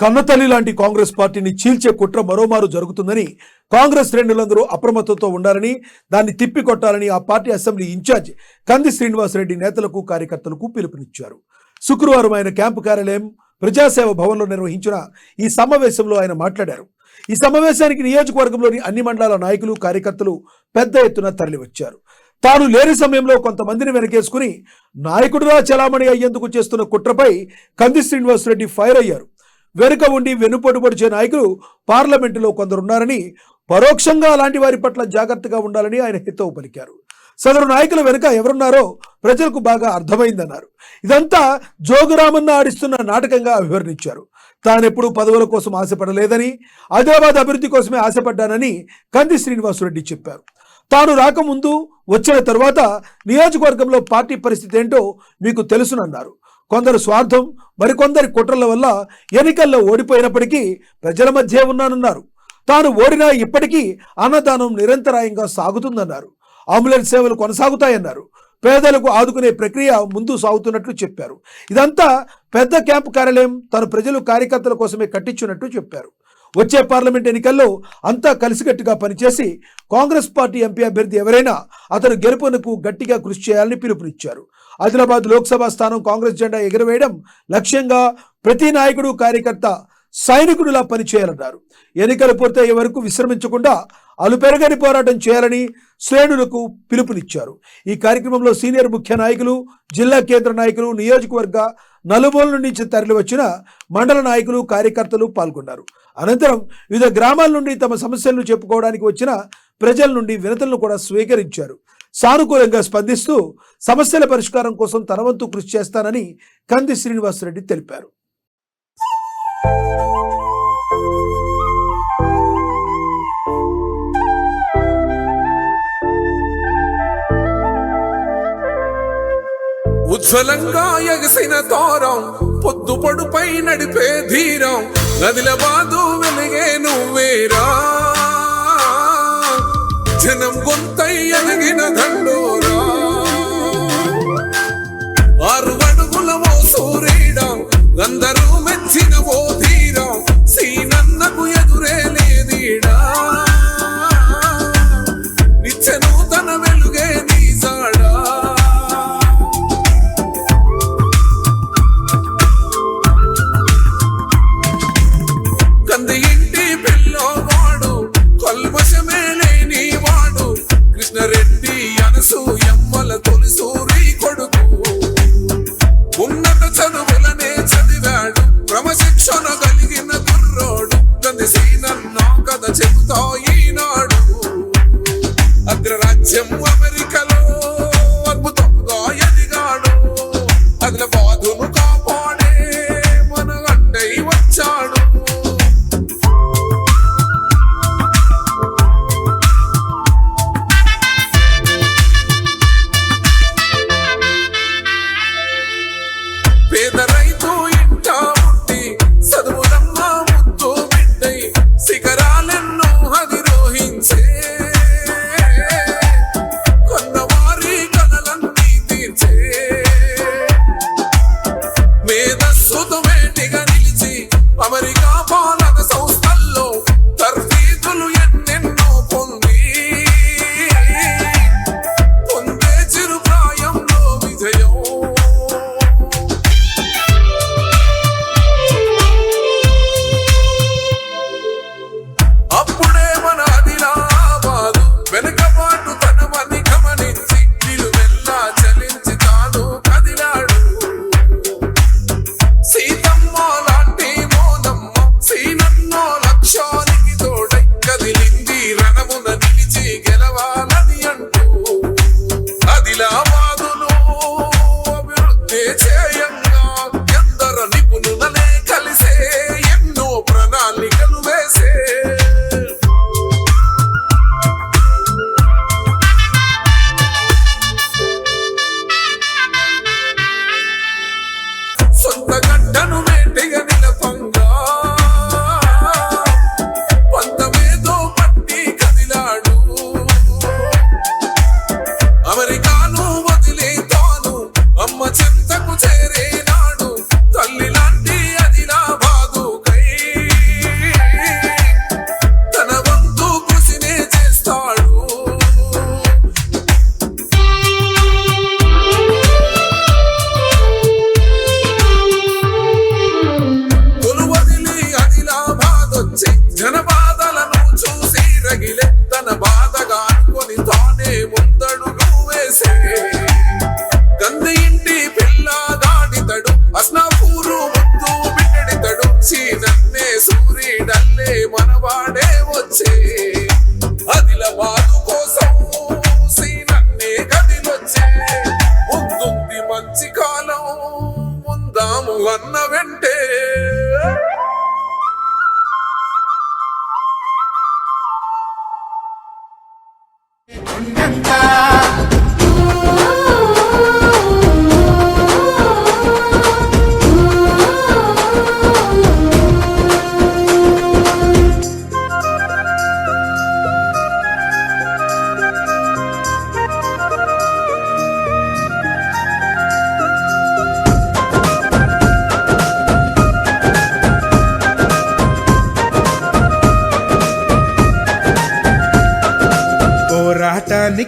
కన్నతల్లి లాంటి కాంగ్రెస్ పార్టీని చీల్చే కుట్ర మరోమారు జరుగుతుందని కాంగ్రెస్ శ్రేణులందరూ అప్రమత్తతో ఉండాలని దాన్ని తిప్పికొట్టాలని ఆ పార్టీ అసెంబ్లీ ఇన్ఛార్జ్ కంది శ్రీనివాసరెడ్డి నేతలకు కార్యకర్తలకు పిలుపునిచ్చారు. శుక్రవారం ఆయన క్యాంపు కార్యాలయం ప్రజాసేవ భవన్లో నిర్వహించిన ఈ సమావేశంలో ఆయన మాట్లాడారు. ఈ సమావేశానికి నియోజకవర్గంలోని అన్ని మండలాల నాయకులు కార్యకర్తలు పెద్ద ఎత్తున తరలివచ్చారు. తాను లేని సమయంలో కొంతమందిని వెనకేసుకుని నాయకుడిగా చలామణి అయ్యేందుకు చేస్తున్న కుట్రపై కంది శ్రీనివాసరెడ్డి ఫైర్ అయ్యారు. వెనుక ఉండి వెనుపొడు నాయకులు పార్లమెంటులో కొందరున్నారని పరోక్షంగా అలాంటి వారి పట్ల జాగ్రత్తగా ఉండాలని ఆయన హితవు పలికారు. సదరు నాయకుల వెనుక ఎవరున్నారో ప్రజలకు బాగా అర్థమైందన్నారు. ఇదంతా జోగురామన్న ఆడిస్తున్న నాటకంగా అభివర్ణించారు. తానెప్పుడు పదవుల కోసం ఆశపడలేదని ఆదిలాబాద్ అభివృద్ధి కోసమే ఆశపడ్డానని కంది శ్రీనివాసరెడ్డి చెప్పారు. తాను రాకముందు వచ్చిన తర్వాత నియోజకవర్గంలో పార్టీ పరిస్థితి ఏంటో మీకు తెలుసునన్నారు. కొందరు స్వార్థం మరికొందరి కుట్రల వల్ల ఎన్నికల్లో ఓడిపోయినప్పటికీ ప్రజల మధ్య ఉన్నానన్నారు. తాను ఓడినా ఇప్పటికీ అన్నదానం నిరంతరాయంగా సాగుతుందన్నారు. అంబులెన్స్ సేవలు కొనసాగుతాయన్నారు. పేదలకు ఆదుకునే ప్రక్రియ ముందు సాగుతున్నట్లు చెప్పారు. ఇదంతా పెద్ద క్యాంపు కార్యాలయం తన ప్రజలు కార్యకర్తల కోసమే కట్టించున్నట్టు చెప్పారు. వచ్చే పార్లమెంట్ ఎన్నికల్లో అంతా కలిసికట్టుగా పనిచేసి కాంగ్రెస్ పార్టీ ఎంపీ అభ్యర్థి ఎవరైనా అతను గెలుపునకు గట్టిగా కృషి చేయాలని పిలుపునిచ్చారు. ఆదిలాబాద్ లోక్సభ స్థానం కాంగ్రెస్ జెండా ఎగురవేయడం లక్ష్యంగా ప్రతి నాయకుడు కార్యకర్త సైనికుడిలా పనిచేయాలన్నారు. ఎన్నికలు పూర్తయ్యే వరకు విశ్రమించకుండా అలుపెరగని పోరాటం చేయాలని శ్రేణులకు పిలుపునిచ్చారు. ఈ కార్యక్రమంలో సీనియర్ ముఖ్య నాయకులు జిల్లా కేంద్ర నాయకులు నియోజకవర్గ నలుమూల నుంచి తరలివచ్చిన మండల నాయకులు కార్యకర్తలు పాల్గొన్నారు. అనంతరం వివిధ గ్రామాల నుండి తమ సమస్యలను చెప్పుకోవడానికి వచ్చిన ప్రజల నుండి వినతులను కూడా స్వీకరించారు. సానుకూలంగా స్పందిస్తూ సమస్యల పరిష్కారం కోసం తనవంతు కృషి చేస్తానని కంది శ్రీనివాసరెడ్డి తెలిపారు. ఉజ్వలంగా ఎగసిన తోరం పొద్దు పొడుపై నడిపే ధీరం నదిల బాదు వెలిగే నువ్వేరా జనం గొంతై ఎలగిన దండోరా ఆరు అడుగుల ఓ సూర్యుడం అందరూ మెచ్చిన ఓ ధీరం సీనన్నకు ఎదురే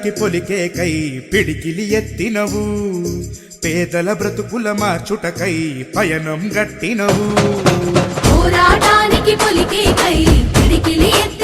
పలికి పొలికేకై పిడికిలి ఎత్తినవు. పేదల బ్రతుకుల మార్చుటకై పయనం గట్టినవు. పోరాటానికి పొలికేకై పిడికిలి ఎత్తి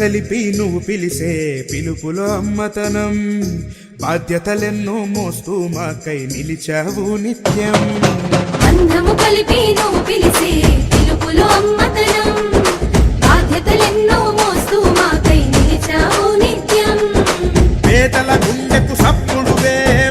కలిపి నువ్వు పిలిసే పిలుపులో అమ్మతనం. బాధ్యతలెన్నో మోస్తూ మాకై నిలిచావు నిత్యం. బంధము కలిపి నువ్వు పిలిసే పిలుపులో అమ్మతనం. బాధ్యతలెన్నో మోస్తూ మాకై నిలిచావు నిత్యం. పేదల గుండెకు సప్పుడువే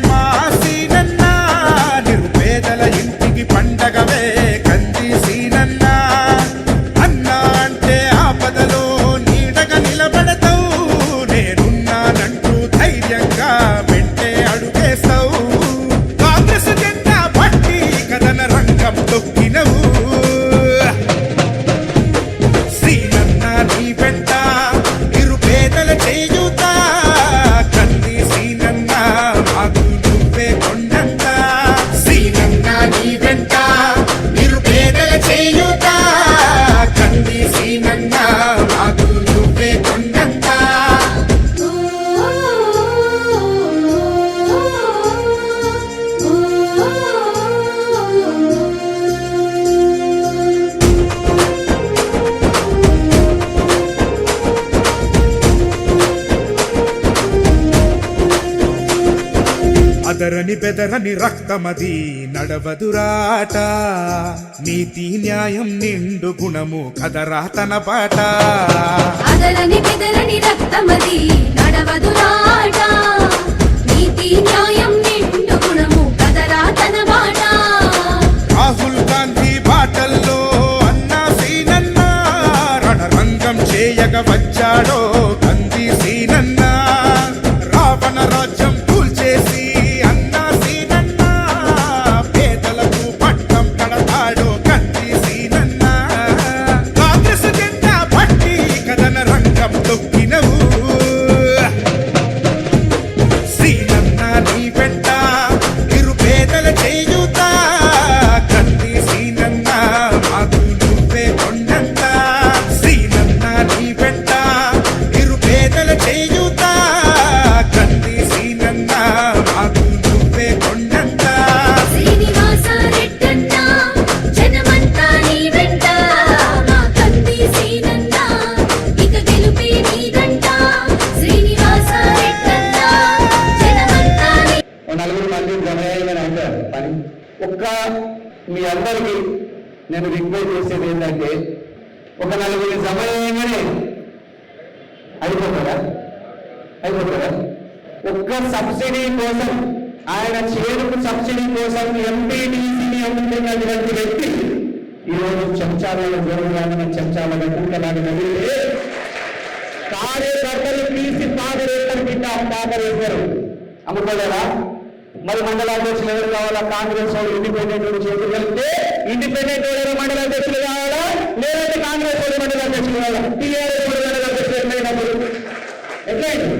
బెదరని రక్తమది నడవదురాట. నీతి న్యాయం నిండు గుణము కదరా తన పాట. అదలని బెదరని రక్తమది నడవదు రాట నీతి న్యాయం నిండు గుణము కదరా తన మాట రాహుల్ గాంధీ బాటల్లో చేయాలి కానీ ఒక్క మీ అందరికీ నేను రిక్వెస్ట్ చేసేది ఏంటంటే ఒక నలుగురి సమయంగానే అయిపోతారా అయిపోతారా ఒక్క సబ్సిడీ కోసం ఆయన చేరుకు సబ్సిడీ కోసం ఎంపీటీసీని అమ్ముతున్నటువంటి వ్యక్తి ఈరోజు చెంచాలలో జోరుగానే చెంచాలలో కుక్కలాగా నదిలితే కార్యకర్తలు తీసి పాదరేస్తారు బిడ్డ పాదరేస్తారు అమ్ముకోలేరా మరి మండలాధ్యక్షులు ఎవరు కావాలా? కాంగ్రెస్ వాళ్ళు ఇండిపెండెంట్ వాళ్ళు చేతులు వెళ్తే ఇండిపెండెంట్ వాళ్ళు మండలాధ్యక్షులు కావాలా? లేదంటే కాంగ్రెస్ వాళ్ళు మండలాధ్యక్షులు కావాలా? టీఆర్ఎస్ మండల అధ్యక్షులు ఎట్లయినప్పుడు ఎట్లయింది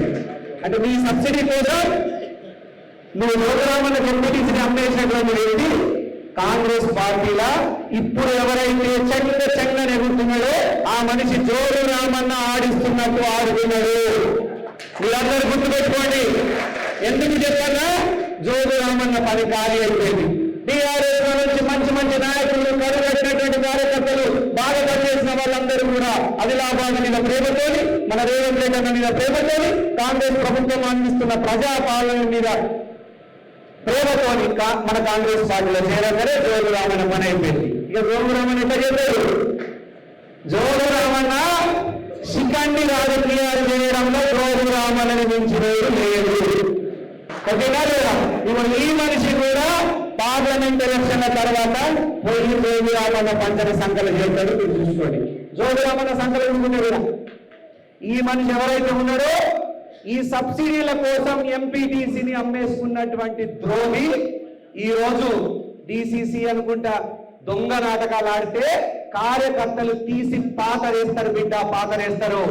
అంటే మీ సబ్సిడీ కోసం నువ్వు లోకరామన్న ఎంపీటీసీని అమ్మేసినటువంటి వ్యక్తి కాంగ్రెస్ పార్టీలా ఇప్పుడు ఎవరైతే చంగ చెంగ ఎగురుతున్నాడో ఆ మనిషి జోడు రామన్న ఆడిస్తున్నట్టు ఆడుతున్నాడు. మీరందరూ గుర్తుపెట్టుకోండి. ఎందుకు చెప్పారా జోగు రామన్న పని ఖాళీ అయిపోయింది. టీఆర్ఎస్ నుంచి మంచి మంచి నాయకులు కరుగట్టినటువంటి కార్యకర్తలు బాగా పనిచేసిన వాళ్ళందరూ కూడా ఆదిలాబాద్ మీద ప్రేమతోని మన రేవంత్ రెడ్డి అన్న మీద ప్రేమతోని కాంగ్రెస్ ప్రభుత్వం అందిస్తున్న ప్రజా పాలన మీద ప్రేమతోని మన కాంగ్రెస్ పార్టీలో చేరగానే జోగురామన్న పని అయిపోయింది. ఇక జోగురామన్ ఎట్లా చెప్పారు జోగురామన్న శిఖండి రాజకీయాలు చేయడంలో జోగురామన్నని మించిన లేదు. ఓకేనా లేదా ఇప్పుడు ఈ మనిషి కూడా పార్లమెంట్ ఎలక్షన్ల తర్వాత పోయి జోగురామన్న పంచన సంకలు చేస్తాడు మీరు చూసుకోండి. జోగురామన్న సంకలు చూసుకుంటే కూడా ఈ మనిషి ఎవరైతే ఉన్నాడో ఈ సబ్సిడీల కోసం ఎంపీటీసీని అమ్మేసుకున్నటువంటి ద్రోహి ఈ రోజు డిసిసి అనుకుంటా దొంగ నాటకాలు ఆడితే కార్యకర్తలు తీసి పాతరేస్తారు బిడ్డ పాతరేస్తారు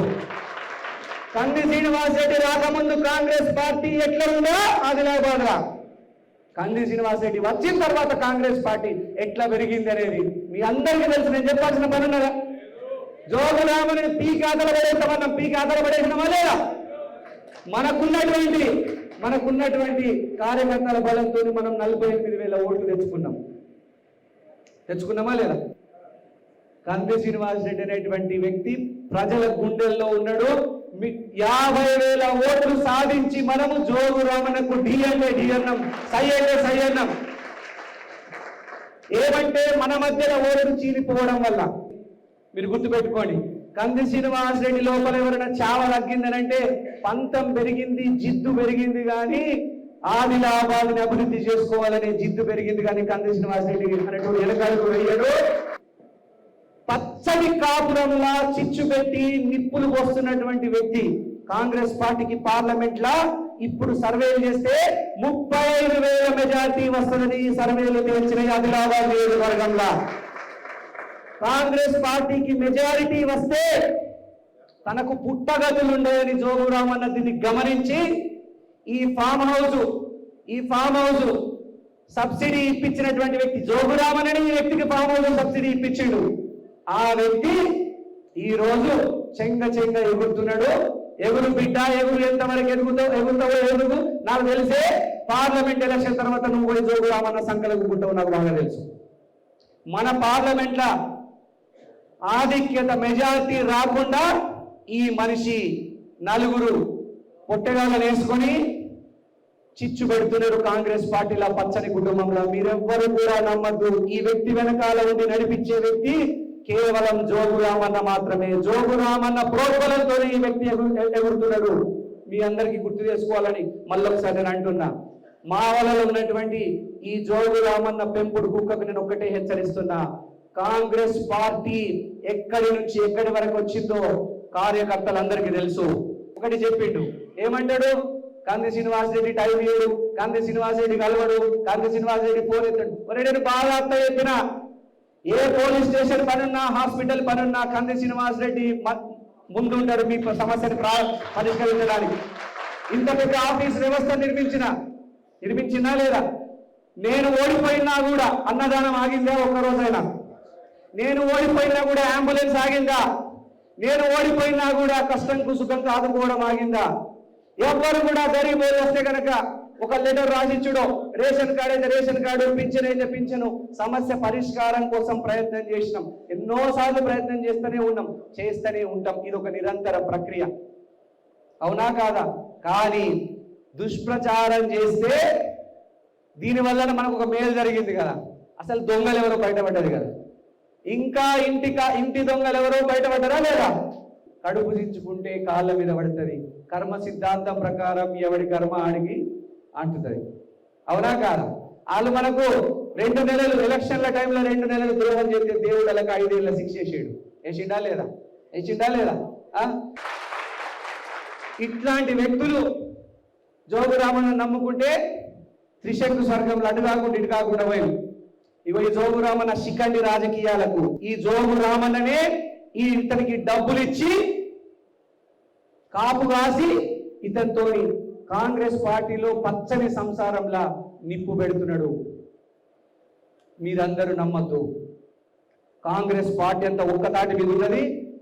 కంది శ్రీనివాస్ రెడ్డి రాకముందు కాంగ్రెస్ పార్టీ ఎట్లా ఉందో ఆదిలాబాద్ రా కంది శ్రీనివాస్ రెడ్డి వచ్చిన తర్వాత కాంగ్రెస్ పార్టీ ఎట్లా పెరిగింది అనేది మీ అందరికీ తెలుసు నేను చెప్పాల్సిన పని ఉన్నదా? జోగులామని పీకి ఆదర పడేస్తామన్నాం పీకి ఆదర పడేసినామా లేదా? మనకున్నటువంటి మనకున్నటువంటి కార్యకర్తల బలంతో మనం నలభై ఎనిమిది వేల ఓట్లు తెచ్చుకున్నాం. తెచ్చుకున్నామా లేదా? కంది శ్రీనివాస్ రెడ్డి అనేటువంటి వ్యక్తి ప్రజల గుండెల్లో ఉన్నాడు. యాభై వేల ఓట్లు సాధించి మనము జోగు రామన్నకు డిఎంఏ డిఎన్ఎం డి అన్నాం ఏమంటే మన మధ్యన ఓట్లు చీలిపోవడం వల్ల. మీరు గుర్తుపెట్టుకోండి కంది శ్రీనివాస్ రెడ్డి లోపల ఎవరైనా చావ తగ్గిందనంటే పంతం పెరిగింది జిద్దు పెరిగింది కానీ ఆదిలాబాద్ని అభివృద్ధి చేసుకోవాలనే జిద్దు పెరిగింది కానీ కంది శ్రీనివాస్ రెడ్డి అనేటువంటి వెనకాలకు వెయ్యాడు పచ్చడి కాపురంలా చిచ్చు పెట్టి నిప్పులు పోస్తున్నటువంటి వ్యక్తి కాంగ్రెస్ పార్టీకి పార్లమెంట్ లా ఇప్పుడు సర్వేలు చేస్తే ముప్పై ఐదు వేల మెజార్టీ వస్తుందని సర్వేలు తేల్చిన ఆదిలాబాద్ నియోజకవర్గంలో. కాంగ్రెస్ పార్టీకి మెజారిటీ వస్తే తనకు పుట్టగతులు ఉండేదని జోగురామన్న దీన్ని గమనించి ఈ ఫామ్ హౌస్ ఈ ఫామ్ హౌస్ సబ్సిడీ ఇప్పించినటువంటి వ్యక్తి జోగురామనని ఈ వ్యక్తికి ఫామ్ హౌస్ సబ్సిడీ ఇప్పించిండు. ఆ వ్యక్తి ఈ రోజు చెంగ చెంగ ఎగురుతున్నాడు. ఎగురు బిడ్డ ఎగురు ఎంతవరకు ఎదుగుతావు ఎగురుతావో ఎదుగు నాకు తెలిసే పార్లమెంట్ ఎలక్షన్ తర్వాత నువ్వు కూడా జోగురామన్న సంకలకుంటావు నాకు బాగా తెలుసు. మన పార్లమెంట్ల ఆధిక్యత మెజారిటీ రాకుండా ఈ మనిషి నలుగురు పొట్టగాళ్ళని వేసుకొని చిచ్చు పెడుతున్నారు కాంగ్రెస్ పార్టీల పచ్చని కుటుంబంలో. మీరెవ్వరు కూడా నమ్మద్దు. ఈ వ్యక్తి వెనకాల ఉండి నడిపించే వ్యక్తి కేవలం జోగురామన్న మాత్రమే. జోగురామన్న ప్రోత్బలంతో ఈ వ్యక్తి ఎగురుతున్నాడు. మీ అందరికీ గుర్తు చేసుకోవాలని మళ్ళొకసారి నేను అంటున్నా. మా వలలో ఉన్నటువంటి ఈ జోగురామన్న పెంపుడు కుక్కకు నేను ఒక్కటే హెచ్చరిస్తున్నా. కాంగ్రెస్ పార్టీ ఎక్కడి నుంచి ఎక్కడి వరకు వచ్చిందో కార్యకర్తలందరికీ తెలుసు. ఒకటి చెప్పిండు. ఏమంటాడు? గాంధీ శ్రీనివాస్ రెడ్డి టైం ఇయ్యడు. కంది శ్రీనివాస్ రెడ్డి కలవడు. గాంధీ శ్రీనివాస్ రెడ్డి ఫోన్ ఎత్తాడు నేను బాగా అర్థం చెప్పిన. ఏ పోలీస్ స్టేషన్ పనున్నా హాస్పిటల్ పనున్నా కంది శ్రీనివాస్ రెడ్డి మ- మీ సమస్యను పరిష్కరించడానికి. ఇంత పెద్ద ఆఫీస్ వ్యవస్థ నిర్మించిన నిర్మించినా లేదా? నేను ఓడిపోయినా కూడా అన్నదానం ఆగిందా ఒక్కరోజైనా నేను ఓడిపోయినా కూడా అంబులెన్స్ ఆగిందా? నేను ఓడిపోయినా కూడా కష్టంకు సుఖంకు ఆదుకోవడం ఆగిందా? ఎవ్వరు కూడా గరీబ్ వస్తే కనుక ఒక లెటర్ రాసిచ్చుడో రేషన్ కార్డు అయితే రేషన్ కార్డు పింఛన్ అయితే పింఛను. సమస్య పరిష్కారం కోసం ప్రయత్నం చేసినాం. ఎన్నో సార్లు ప్రయత్నం చేస్తూనే ఉన్నాం. చేస్తూనే ఉంటాం. ఇది ఒక నిరంతర ప్రక్రియ. అవునా కాదా? కానీ దుష్ప్రచారం చేస్తే దీని మనకు ఒక మేలు జరిగింది కదా. అసలు దొంగలు ఎవరో బయటపడ్డది కదా. ఇంకా ఇంటికా ఇంటి దొంగలు ఎవరో బయటపడ్డరా లేదా? కడుపు దించుకుంటే కాళ్ళ మీద పడుతుంది. కర్మ సిద్ధాంతం ప్రకారం ఎవడి కర్మ ఆడికి అంటుతుంది అవునా కాదా? వాళ్ళు మనకు రెండు నెలలు ఎలక్షన్ల టైంలో రెండు నెలలు ద్రోహం చేస్తే దేవుడు వాళ్ళకి ఐదేళ్ళ శిక్ష వేసాడు. వేసిండా లేదా? వేసిండా లేదా? ఆ? ఇట్లాంటి వ్యక్తులు జోగురామను నమ్ముకుంటే త్రిశంకు స్వర్గంలో అటు కాకుండా ఇటు కాకుండా పోయి ఇగో ఈ జోగురామన్న శిఖండి రాజకీయాలకు ఈ జోగురామన్ననే ఈ ఇతనికి డబ్బులు ఇచ్చి కాపు కాసి ఇతనితో కాంగ్రెస్ పార్టీలో పచ్చని సంసారంలా నిప్పు పెడుతున్నాడు. మీరందరూ నమ్మద్దు. కాంగ్రెస్ పార్టీ అంతా ఒక్కతాటి మీద ఉన్నది.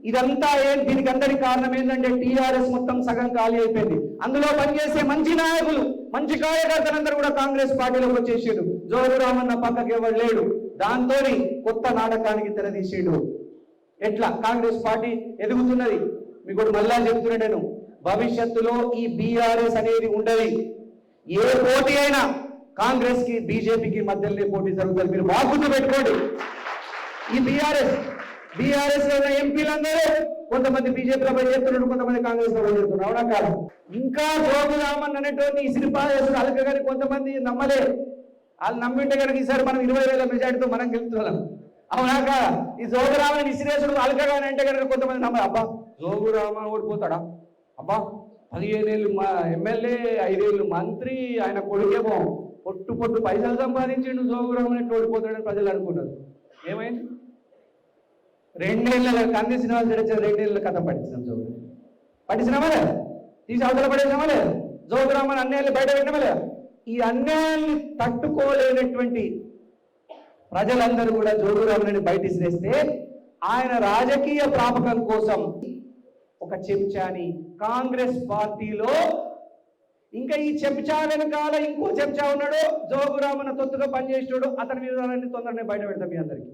ఇదంతా ఏం దీనికి అందరికి కారణం ఏంటంటే టీఆర్ఎస్ మొత్తం సగం ఖాళీ అయిపోయింది. అందులో పనిచేసే మంచి నాయకులు మంచి కార్యకర్తలందరూ కూడా కాంగ్రెస్ పార్టీలోకి వచ్చేసారు జోగురామన్న పక్కకి ఎవరు లేడు. దాంతో కొత్త నాటకానికి తెరదీసాడు ఎట్లా? కాంగ్రెస్ పార్టీ ఎదుగుతున్నది. మీకు మళ్ళా చెప్తున్నా నేను. భవిష్యత్తులో ఈ బీఆర్ఎస్ అనేది ఉండదు. ఏ పోటీ అయినా కాంగ్రెస్కి బీజేపీకి మధ్యలోనే పోటీ జరుగుతుంది. మీరు బాగుంటూ పెట్టుకోండి ఈ బీఆర్ఎస్ బీఆర్ఎస్లో ఎంపీలందరూ కొంతమంది బీజేపీలో పనిచేస్తున్నారు కొంతమంది కాంగ్రెస్లో పనిచేస్తున్నారు అవునా కాదు? ఇంకా జోగురామన్ అనేటువంటి అల్కె గారి కొంతమంది నమ్మలే. వాళ్ళు నమ్మింటే కనుక ఈసారి మనం ఇరవై వేల మెజార్టీతో మనం గెలుస్తున్నాం అవునా కాదా? ఈ జోగురామన్ ఇసిరేసుడు అలకగాని అంటే కనుక కొంతమంది నమ్మరు. అబ్బా! జోగురామన్ ఓడిపోతాడా? అబ్బా పదిహేనేళ్ళు మా ఎమ్మెల్యే ఐదేళ్ళు మంత్రి ఆయన కొడుకేమో పొట్టు పొట్టు పైసలు సంపాదించిండు జోగురామన్ ఎట్లా ప్రజలు అనుకున్నారు. ఏమైంది? రెండేళ్ళ కంది శ్రీనివాస్ రెడ్డి రెండేళ్ళ కథ పట్టించాం జోగురా పట్టించినామా లేదా? తీసి అవతల పడేసినామా లేదా? జోగురామన్ అన్యాయాన్ని బయట పెట్టినామా లేదా? ఈ అన్యాయాన్ని తట్టుకోలేనటువంటి ప్రజలందరూ కూడా జోగురామని బయట ఇసిరేస్తే ఆయన రాజకీయ ప్రాపకం కోసం ఒక చెంచాని కాంగ్రెస్ పార్టీలో. ఇంకా ఈ చెంచా వెనకాల ఇంకో చెంచా ఉన్నాడు. జోగురామన్న తొత్తుగా పనిచేసాడు అతని విధానాన్ని తొందరనే బయట పెడతాం మీ అందరికి.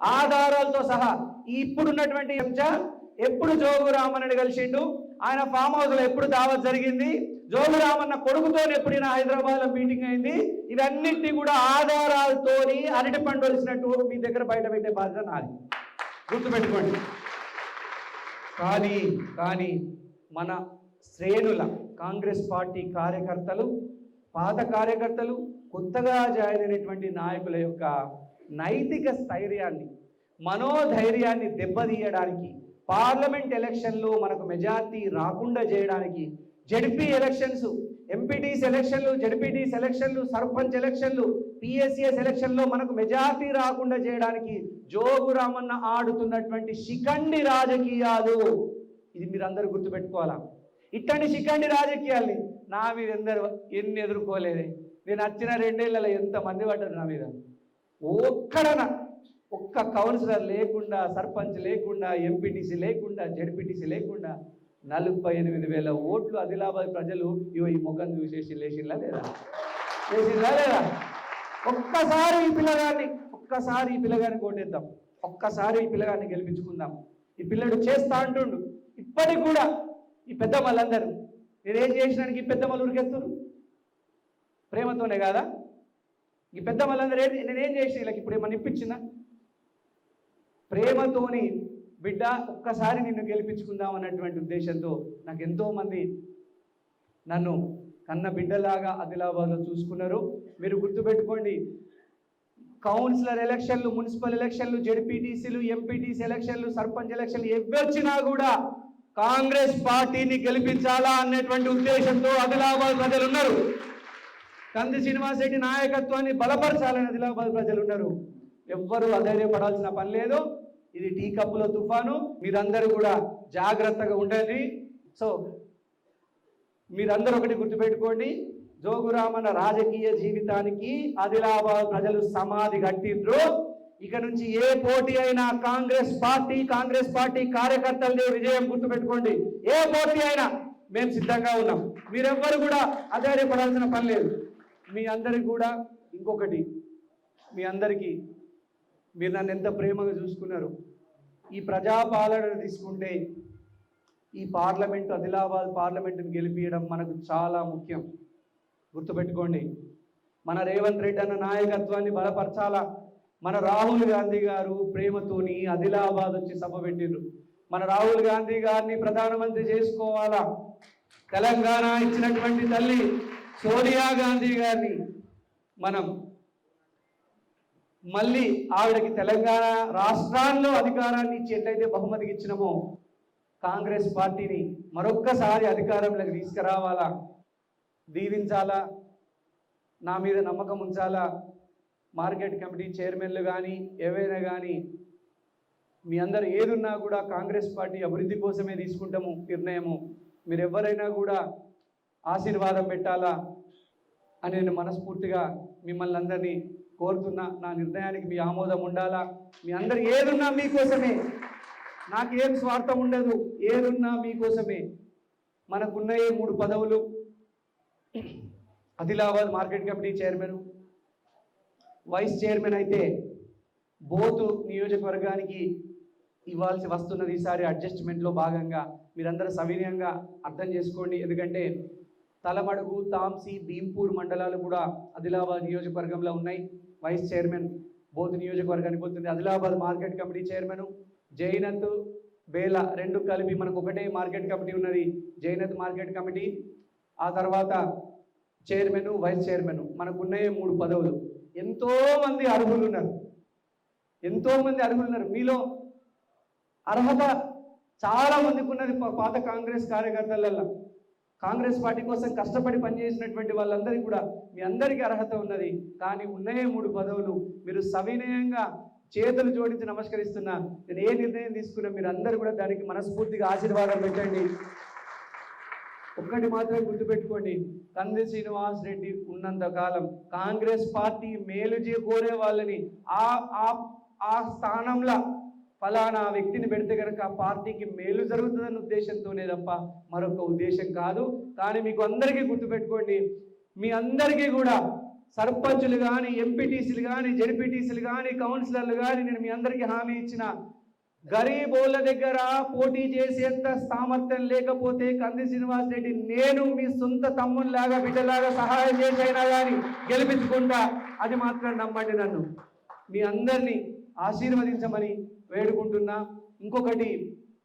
ఆధారాలతో సహా ఇప్పుడున్నటువంటి చెంచా ఎప్పుడు జోగురామన్నని కలిసిండు? ఆయన ఫామ్ హౌస్లో ఎప్పుడు దావత్ జరిగింది? జోగురామన్న కొడుకుతో ఎప్పుడైనా హైదరాబాద్లో మీటింగ్ అయింది? ఇవన్నింటినీ కూడా ఆధారాలతోని అరటి పండు వలిసినట్టు మీ దగ్గర బయట పెట్టే బాధ్యత నాది. గుర్తుపెట్టుకోండి. కానీ కానీ మన శ్రేణుల కాంగ్రెస్ పార్టీ కార్యకర్తలు పాత కార్యకర్తలు కొత్తగా జాయిన్ అయినటువంటి నాయకుల యొక్క నైతిక స్థైర్యాన్ని మనోధైర్యాన్ని దెబ్బతీయడానికి పార్లమెంట్ ఎలక్షన్లో మనకు మెజార్టీ రాకుండా చేయడానికి జడ్పీ ఎలక్షన్స్ ఎంపీటీ సెలక్షన్లు జడ్పీటీ సెలక్షన్లు సర్పంచ్ ఎలక్షన్లు పిఎస్సిఎస్ ఎలక్షన్లో మనకు మెజార్టీ రాకుండా చేయడానికి జోగు రామన్న ఆడుతున్నటువంటి శిఖండి రాజకీయాలు. ఇది మీరు అందరూ గుర్తుపెట్టుకోవాలా? ఇట్లాంటి శిఖండి రాజకీయాల్ని. నా మీద ఎందరు ఎన్ని ఎదుర్కోలేదే. నేను వచ్చిన రెండేళ్ళలో ఎంత మంది పడ్డారు నా మీద? ఒక్కడన ఒక్క కౌన్సిలర్ లేకుండా సర్పంచ్ లేకుండా ఎంపీటీసీ లేకుండా జడ్పీటీసీ లేకుండా నలభై ఎనిమిది వేల ఓట్లు ఆదిలాబాద్ ప్రజలు ఇవో ఈ ముఖం చూసేసి లేచిందా లేదా? లేచిందా లేదా? ఒక్కసారి ఈ పిల్లగాడిని ఒక్కసారి ఈ పిల్లగాడిని కొట్టేద్దాం. ఒక్కసారి ఈ పిల్లగాడిని గెలిపించుకుందాం. ఈ పిల్లడు చేస్తా అంటుండు. ఇప్పటికి కూడా ఈ పెద్ద వాళ్ళందరూ నేనేం చేసినానికి ఈ పెద్ద వాళ్ళు ఉరికెత్తురు? ప్రేమతోనే కాదా? ఈ పెద్ద వాళ్ళందరూ నేనేం చేసిన వీళ్ళకి ఇప్పుడు ఏమన్నా ఇప్పించిందా ప్రేమతోని బిడ్డ ఒక్కసారి నిన్ను గెలిపించుకుందాం అన్నటువంటి ఉద్దేశంతో నాకు ఎంతోమంది నన్ను కన్న బిడ్డలాగా ఆదిలాబాద్లో చూసుకున్నారు. మీరు గుర్తుపెట్టుకోండి కౌన్సిలర్ ఎలక్షన్లు మున్సిపల్ ఎలక్షన్లు జెడ్పీటీసీలు ఎంపీటీసీ ఎలక్షన్లు సర్పంచ్ ఎలక్షన్లు ఎవ్వొచ్చినా కూడా కాంగ్రెస్ పార్టీని గెలిపించాలా అనేటువంటి ఉద్దేశంతో ఆదిలాబాద్ ప్రజలు ఉన్నారు కంది శ్రీనివాస్ రెడ్డి నాయకత్వాన్ని బలపరచాలని ఆదిలాబాద్ ప్రజలు ఉన్నారు ఎవ్వరూ అధైర్యపడాల్సిన పని లేదు. ఇది టీ కప్పులో తుఫాను మీరందరూ కూడా జాగ్రత్తగా ఉండండి. సో మీరందరూ ఒకటి గుర్తుపెట్టుకోండి జోగురామన్న రాజకీయ జీవితానికి ఆదిలాబాద్ ప్రజలు సమాధి కట్టిండ్రు. ఇక నుంచి ఏ పోటీ అయినా కాంగ్రెస్ పార్టీ కాంగ్రెస్ పార్టీ కార్యకర్తలదే విజయం గుర్తుపెట్టుకోండి. ఏ పోటీ అయినా మేము సిద్ధంగా ఉన్నాం. మీరెవ్వరు కూడా అధైర్యపడాల్సిన పని లేదు. మీ అందరికి కూడా ఇంకొకటి మీ అందరికీ మీరు నన్ను ఎంత ప్రేమగా చూసుకున్నారు. ఈ ప్రజాపాలన తీసుకుంటే ఈ పార్లమెంట్ ఆదిలాబాద్ పార్లమెంటును గెలిపించడం మనకు చాలా ముఖ్యం. గుర్తుపెట్టుకోండి మన రేవంత్ రెడ్డి అన్న నాయకత్వాన్ని బలపరచాలా? మన రాహుల్ గాంధీ గారు ప్రేమతోని ఆదిలాబాద్ వచ్చి సభ పెట్టిండ్రు. మన రాహుల్ గాంధీ గారిని ప్రధానమంత్రి చేసుకోవాలా? తెలంగాణ ఇచ్చినటువంటి తల్లి సోనియా గాంధీ గారిని మనం మళ్ళీ ఆవిడకి తెలంగాణ రాష్ట్రాల్లో అధికారాన్ని ఇచ్చి ఎట్లయితే బహుమతికి ఇచ్చినామో కాంగ్రెస్ పార్టీని మరొక్కసారి అధికారంలోకి తీసుకురావాలా? దీవించాలా? నా మీద నమ్మకం ఉంచాలా? మార్కెట్ కమిటీ చైర్మన్లు కానీ ఏవైనా కానీ మీ అందరు ఏదున్నా కూడా కాంగ్రెస్ పార్టీ అభివృద్ధి కోసమే తీసుకుంటాము నిర్ణయము. మీరు ఎవరైనా కూడా ఆశీర్వాదం పెట్టాలా? అని నేను మనస్ఫూర్తిగా మిమ్మల్ని అందరినీ కోరుతున్నా నా నిర్ణయానికి మీ ఆమోదం ఉండాలా? మీ అందరు ఏదున్నా మీకోసమే. ఏం స్వార్థం ఉండదు ఏదున్నా మీకోసమే. మనకున్న మూడు పదవులు. Adilabad market committee chairman. Vice chairman అయితే బోతు నియోజకవర్గానికి ఇవ్వాల్సి వస్తున్నది ఈసారి అడ్జస్ట్మెంట్లో భాగంగా. మీరందరూ సవినయంగా అర్థం చేసుకోండి. ఎందుకంటే తలమడుగు తాంసి భీంపూర్ మండలాలు కూడా ఆదిలాబాద్ నియోజకవర్గంలో ఉన్నాయి. వైస్ చైర్మన్ బోధ్ నియోజకవర్గానికి పోతుంది. Adilabad market committee chairman Jainad Bela రెండు కలిపి మనకు ఒకటే మార్కెట్ కమిటీ ఉన్నది. Jainad market committee. ఆ తర్వాత చైర్మన్ వైస్ చైర్మన్. మనకున్నాయే మూడు పదవులు. ఎంతోమంది అర్హులు ఉన్నారు. ఎంతోమంది అర్హులు ఉన్నారు. మీలో అర్హత చాలా మందికి ఉన్నది పాత కాంగ్రెస్ కార్యకర్తలలో కాంగ్రెస్ పార్టీ కోసం కష్టపడి పనిచేసినటువంటి వాళ్ళందరికీ కూడా మీ అందరికీ అర్హత ఉన్నది. కానీ ఉన్నాయే మూడు పదవులు మీరు సవినయంగా చేతులు జోడించి నమస్కరిస్తున్నా నేను ఏ నిర్ణయం తీసుకున్నా మీరు అందరూ కూడా దానికి మనస్ఫూర్తిగా ఆశీర్వాదం పెట్టండి. ఒక్కటి మాత్రమే గుర్తుపెట్టుకోండి. కంది శ్రీనివాస్ రెడ్డి ఉన్నంత కాలం కాంగ్రెస్ పార్టీ మేలు చే కోరే వాళ్ళని ఆ ఆ ఆ స్థానంలో ఫలానా వ్యక్తిని పెడితే కనుక ఆ పార్టీకి మేలు జరుగుతుందన్న ఉద్దేశంతోనే తప్ప మరొక ఉద్దేశం కాదు. కానీ మీకు అందరికీ గుర్తుపెట్టుకోండి మీ అందరికీ కూడా సర్పంచులు కానీ ఎంపీటీసీలు కానీ జెడ్పీటీసీలు కానీ కౌన్సిలర్లు కానీ నేను మీ అందరికీ హామీ ఇచ్చిన గరీబోళ్ళ దగ్గర పోటీ చేసేంత సామర్థ్యం లేకపోతే కంది శ్రీనివాస్ రెడ్డి నేను మీ సొంత తమ్ముల్లాగా బిడ్డలాగా సహాయం చేసైనా కానీ గెలిపించుకుంటా అది మాత్రం నమ్మండి నన్ను. మీ అందరినీ ఆశీర్వదించమని వేడుకుంటున్నా. ఇంకొకటి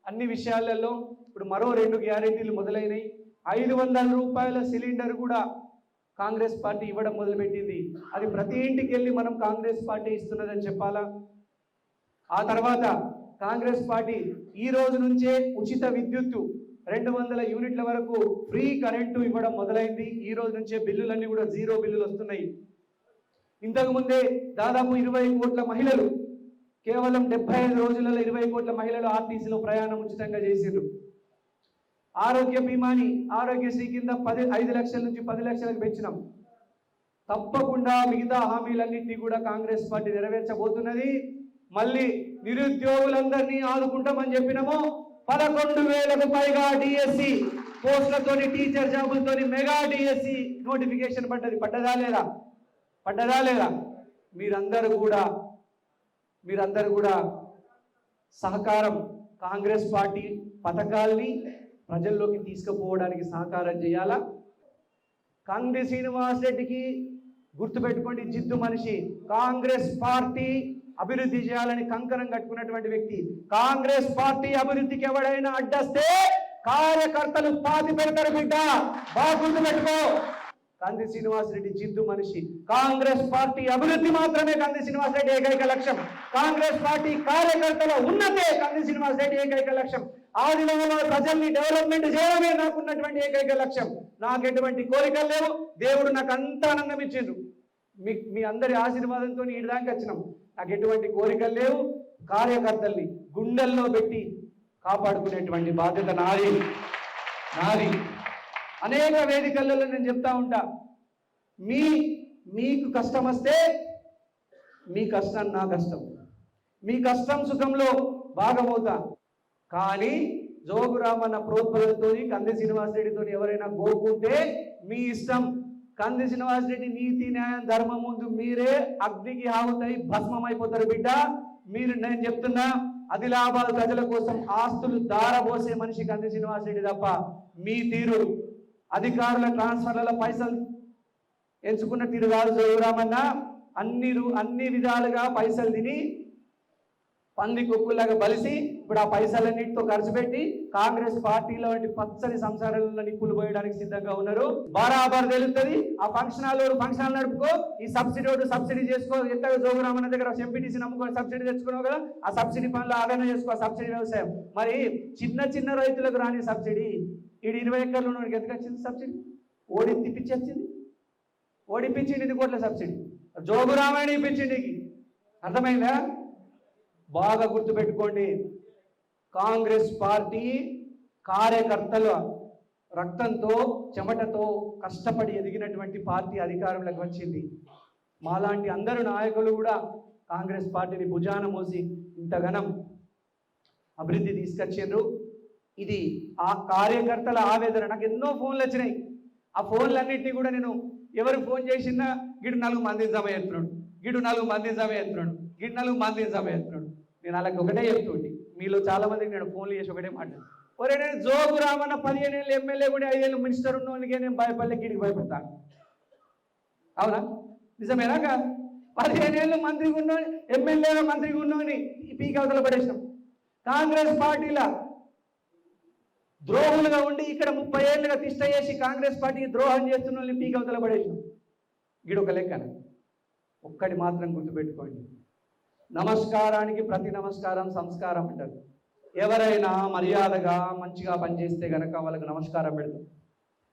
అన్ని విషయాలలో ఇప్పుడు మరో రెండు గ్యారెంటీలు మొదలైనవి ఐదు వందల రూపాయల సిలిండర్ కూడా కాంగ్రెస్ పార్టీ ఇవ్వడం మొదలుపెట్టింది. అది ప్రతి ఇంటికి వెళ్ళి మనం కాంగ్రెస్ పార్టీ ఇస్తున్నదని చెప్పాలా? ఆ తర్వాత కాంగ్రెస్ పార్టీ ఈ రోజు నుంచే ఉచిత విద్యుత్తు రెండు వందల యూనిట్ల వరకు ఫ్రీ కరెంటు ఇవ్వడం మొదలైంది. ఈ రోజు నుంచే బిల్లులన్నీ కూడా జీరో బిల్లులు వస్తున్నాయి. ఇంతకుముందే దాదాపు ఇరవై కోట్ల మహిళలు కేవలం డెబ్బై ఐదు రోజులలో ఇరవై కోట్ల మహిళలు ఆర్టీసీలో ప్రయాణం ఉచితంగా చేసిండ్రు. ఆరోగ్య బీమాని ఆరోగ్యశ్రీ కింద పది ఐదు లక్షల నుంచి పది లక్షలకు పెంచినాం. తప్పకుండా మిగతా హామీలన్నింటినీ కూడా కాంగ్రెస్ పార్టీ నెరవేర్చబోతున్నది. మళ్ళీ నిరుద్యోగులందరినీ ఆదుకుంటామని చెప్పినాము. పదకొండు వేలకు పైగా డిఎస్సి పోస్టులతోని టీచర్ జాబులతోని మెగా డిఎస్సి నోటిఫికేషన్ పడ్డది. పడ్డదా లేదా? పడ్డదా లేదా? మీరందరూ కూడా మీరందరూ కూడా సహకారం కాంగ్రెస్ పార్టీ పథకాల్ని ప్రజల్లోకి తీసుకుపోవడానికి సహకారం చేయాలా? కంది శ్రీనివాస్ రెడ్డికి గుర్తుపెట్టుకోండి జిద్దు మనిషి. కాంగ్రెస్ పార్టీ అభివృద్ధి చేయాలని కంకణం కట్టుకున్నటువంటి వ్యక్తి. కాంగ్రెస్ పార్టీ అభివృద్ధికి ఎవడైనా అడ్డస్తే కార్యకర్తలు పాతి పెడతారు బిడ్డ. బాగా గుర్తుపెట్టుకో. కంది శ్రీనివాస్ రెడ్డి జిద్దు మనిషి. కాంగ్రెస్ పార్టీ అభివృద్ధి మాత్రమే కంది శ్రీనివాస్ రెడ్డి ఏకైక లక్ష్యం. కాంగ్రెస్ పార్టీ కార్యకర్తల ఉన్నతే కంది శ్రీనివాసరెడ్డి ఏకైక లక్ష్యం. ఆదిలో ప్రజల్ని డెవలప్మెంట్ చేయడమే నాకు ఉన్నటువంటి ఏకైక లక్ష్యం. నాకు ఎటువంటి కోరికలు లేవు. దేవుడు నాకు అంత ఆనందం ఇచ్చిండ్రు మీ మీ అందరి ఆశీర్వాదంతో ఇడదానికి దాకా వచ్చినాం. నాకు ఎటువంటి కోరికలు లేవు. కార్యకర్తల్ని గుండెల్లో పెట్టి కాపాడుకునేటువంటి బాధ్యత నాది. నాది. అనేక వేదికలలో నేను చెప్తా ఉంటా. మీ మీకు కష్టం వస్తే మీ కష్టం నా కష్టం. మీ కష్టం సుఖంలో భాగమవుతా. కానీ జోగురామన్న ప్రోత్పలతో కంది శ్రీనివాస్ రెడ్డితో ఎవరైనా గోకుంటే మీ ఇష్టం. కంది శ్రీనివాస్ రెడ్డి నీతి న్యాయం ధర్మం ముందు మీరే అగ్నికి ఆవుతాయి భస్మం అయిపోతారు బిడ్డ. మీరు నేను చెప్తున్నా అదిలాభాలు ప్రజల కోసం ఆస్తులు దారబోసే మనిషి కంది శ్రీనివాస్ రెడ్డి తప్ప మీ తీరు అధికారుల ట్రాన్స్ఫర్లలో పైసలు ఎంచుకున్న తీరు కాదు అన్ని అన్ని విధాలుగా పైసలు తిని పంది కుక్కులాగా బలిసి ఇప్పుడు ఆ పైసలన్నిటితో ఖర్చు పెట్టి కాంగ్రెస్ పార్టీలో వంటి పచ్చని సంసారాలలో నిప్పులు పోయడానికి సిద్ధంగా ఉన్నారు. బరాబర్ తెలుస్తుంది. ఆ ఫంక్షన్ హాల్ ఫంక్షన్ హాల్ నడుపుకో. ఈ సబ్సిడీ ఒకటి సబ్సిడీ చేసుకో. ఎంత జోగురామన్న దగ్గర ఎంపీటీసీ నమ్ముకొని సబ్సిడీ తెచ్చుకున్నావు కదా ఆ సబ్సిడీ పనులు ఆదరణ చేసుకో సబ్సిడీ వ్యవసాయం. మరి చిన్న చిన్న రైతులకు రాని సబ్సిడీ ఈడు ఇరవై ఎకర్లు ఉన్నవాడికి ఎందుకు వచ్చింది సబ్సిడీ? ఓడి తిప్పించి వచ్చింది ఓడిపించింది ఇది కోట్ల సబ్సిడీ. జోగురామాయణ ఇప్పించింది అర్థమైందా? బాగా గుర్తుపెట్టుకోండి. కాంగ్రెస్ పార్టీ కార్యకర్తల రక్తంతో చెమటతో కష్టపడి ఎదిగినటువంటి పార్టీ అధికారంలోకి వచ్చింది. మాలాంటి అందరు నాయకులు కూడా కాంగ్రెస్ పార్టీని భుజాన మోసి ఇంతగనం అభివృద్ధి తీసుకొచ్చిండ్రు. ఇది ఆ కార్యకర్తల ఆవేదన. నాకు ఎన్నో ఫోన్లు వచ్చినాయి. ఆ ఫోన్లన్నింటినీ కూడా నేను ఎవరు ఫోన్ చేసినా గిడు నాలుగు మంది జమ చేస్తున్నాడు. గిడు నలుగు మంది జమ చేస్తున్నాడు. గిడు నలుగు మంది జమ చేస్తున్నాడు. నేను అలాగే ఒకటే చెప్తుంది మీలో చాలా మందికి నేను ఫోన్లు చేసి ఒకటే మాట్లాడు ఒరే నేను జోగు రామన్న పదిహేను ఏళ్ళు ఎమ్మెల్యే కూడా ఐదేళ్ళు మినిస్టర్ ఉన్నోనికే నేను భయపడలే గిడికి భయపడతాను అవునా? నిజమేనా కాదు? పదిహేను ఏళ్ళు మంత్రిగా ఉన్నోని ఎమ్మెల్యేగా మంత్రిగా ఉన్నోని ఈ అవతల పడేసినాం. కాంగ్రెస్ పార్టీల ద్రోహులుగా ఉండి ఇక్కడ ముప్పై ఏళ్ళుగా తిష్ట చేసి కాంగ్రెస్ పార్టీకి ద్రోహం చేస్తున్న వాళ్ళని పీక్ అవతల పడేసినాం. లెక్కన. ఒక్కటి మాత్రం గుర్తుపెట్టుకోండి. నమస్కారానికి ప్రతి నమస్కారం సంస్కారం అంటారు. ఎవరైనా మర్యాదగా మంచిగా పనిచేస్తే గనక వాళ్ళకి నమస్కారం పెడతాం.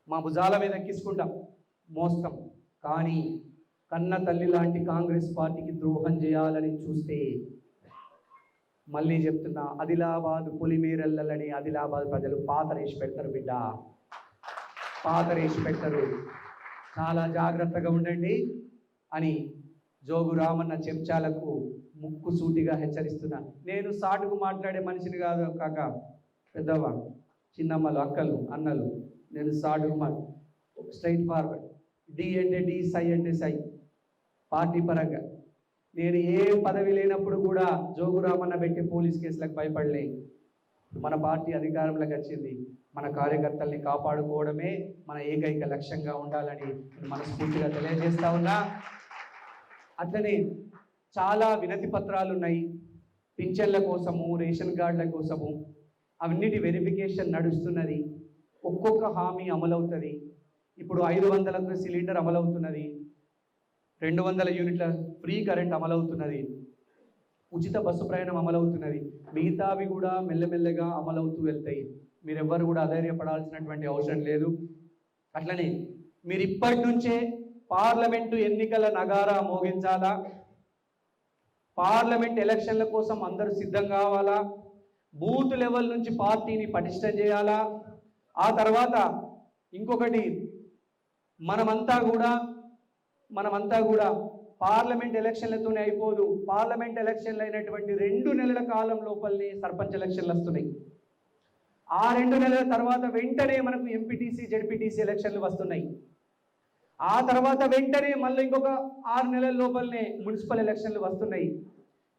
మా భుజాల మీద ఎక్కించుకుంటాం. మోస్తాం. కానీ కన్న తల్లి లాంటి కాంగ్రెస్ పార్టీకి ద్రోహం చేయాలని చూస్తే మళ్ళీ చెప్తున్నా ఆదిలాబాద్ పులిమేరల్లలని ఆదిలాబాద్ ప్రజలు పాతరేసి పెడతారు బిడ్డ. పాతరేసి పెడతారు. చాలా జాగ్రత్తగా ఉండండి అని జోగు రామన్న చెంచాలకు ముక్కు సూటిగా హెచ్చరిస్తున్నా. నేను సాటుకు మాట్లాడే మనిషిని కాదు కాక పెద్దవా చిన్నమ్మలు అక్కలు అన్నలు నేను సాటుకు మా స్ట్రైట్ ఫార్వర్డ్ డి అంటే డి సై అంటే సై. పార్టీ పరంగా నేను ఏ పదవి లేనప్పుడు కూడా జోగురామన్న పెట్టి పోలీస్ కేసులకు భయపడలే. మన పార్టీ అధికారంలోకి వచ్చింది. మన కార్యకర్తల్ని కాపాడుకోవడమే మన ఏకైక లక్ష్యంగా ఉండాలని మనస్ఫూర్తిగా తెలియజేస్తా ఉన్నా. అట్లనే చాలా వినతి పత్రాలు ఉన్నాయి. పింఛన్ల కోసము రేషన్ కార్డుల కోసము. అవన్నిటి వెరిఫికేషన్ నడుస్తున్నది. ఒక్కొక్క హామీ అమలవుతుంది. ఇప్పుడు ఐదు వందలకు సిలిండర్ అమలవుతున్నది. రెండు వందల యూనిట్ల ఫ్రీ కరెంట్ అమలవుతున్నది. ఉచిత బస్సు ప్రయాణం అమలవుతున్నది. మిగతావి కూడా మెల్లమెల్లగా అమలవుతూ వెళ్తాయి. మీరెవ్వరు కూడా అధైర్యపడాల్సినటువంటి అవసరం లేదు. అట్లనే మీరు ఇప్పటి నుంచే పార్లమెంటు ఎన్నికల నగారా మోగించాలా? పార్లమెంట్ ఎలక్షన్ల కోసం అందరూ సిద్ధం కావాలా? బూత్ లెవెల్ నుంచి పార్టీని పటిష్టం చేయాలా? ఆ తర్వాత ఇంకొకటి మనమంతా కూడా మనమంతా కూడా పార్లమెంట్ ఎలక్షన్లతోనే అయిపోదు. పార్లమెంట్ ఎలక్షన్లు అయినటువంటి రెండు నెలల కాలం లోపలనే సర్పంచ్ ఎలక్షన్లు వస్తున్నాయి. ఆ రెండు నెలల తర్వాత వెంటనే మనకు ఎంపీటీసీ జెడ్పీటీసీ ఎలక్షన్లు వస్తున్నాయి. ఆ తర్వాత వెంటనే మళ్ళీ ఇంకొక ఆరు నెలల లోపలనే మున్సిపల్ ఎలక్షన్లు వస్తున్నాయి.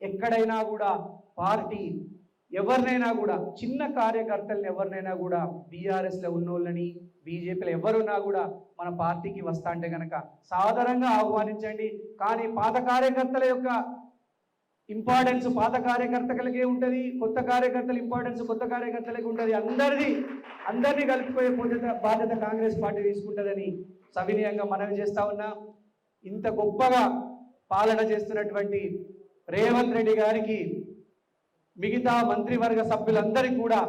ఎక్కడైనా కూడా పార్టీ ఎవరినైనా కూడా చిన్న కార్యకర్తల్ని ఎవరినైనా కూడా బీఆర్ఎస్లో ఉన్నోళ్ళని బీజేపీలో ఎవరున్నా కూడా మన పార్టీకి వస్తా అంటే కనుక సాధారణంగా ఆహ్వానించండి. కానీ పాత కార్యకర్తల యొక్క ఇంపార్టెన్స్ పాత కార్యకర్తలకే ఉంటుంది కొత్త కార్యకర్తల ఇంపార్టెన్స్ కొత్త కార్యకర్తలకి ఉంటుంది. అందరిది అందరినీ కలిపిపోయే బాధ్యత బాధ్యత కాంగ్రెస్ పార్టీ తీసుకుంటుందని సవినయంగా మనవి చేస్తా ఉన్నా. ఇంత గొప్పగా పాలన చేస్తున్నటువంటి రేవంత్ రెడ్డి గారికి మిగతా మంత్రివర్గ సభ్యులందరికీ కూడా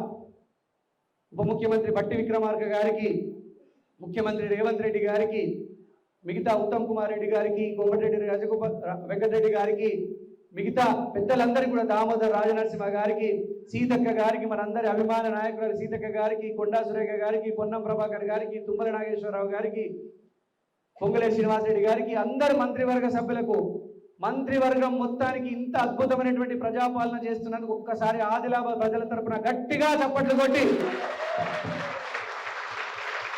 ఉప ముఖ్యమంత్రి బట్టి విక్రమార్క గారికి ముఖ్యమంత్రి రేవంత్ రెడ్డి గారికి మిగతా ఉత్తమ్ కుమార్ రెడ్డి గారికి కోమటిరెడ్డి రాజగోపాల్ వెంకటరెడ్డి గారికి మిగతా పెద్దలందరికీ కూడా దామోదర్ రాజనరసింహ గారికి సీతక్క గారికి మనందరి అభిమాన నాయకులు సీతక్క గారికి కొండా సురేఖ గారికి పొన్నం ప్రభాకర్ గారికి తుమ్మల నాగేశ్వరరావు గారికి పొంగలే శ్రీనివాసరెడ్డి గారికి అందరి మంత్రివర్గ సభ్యులకు మంత్రివర్గం మొత్తానికి ఇంత అద్భుతమైనటువంటి ప్రజాపాలన చేస్తున్నందుకు ఒక్కసారి ఆదిలాబాద్ ప్రజల తరపున గట్టిగా చప్పట్లు కొట్టి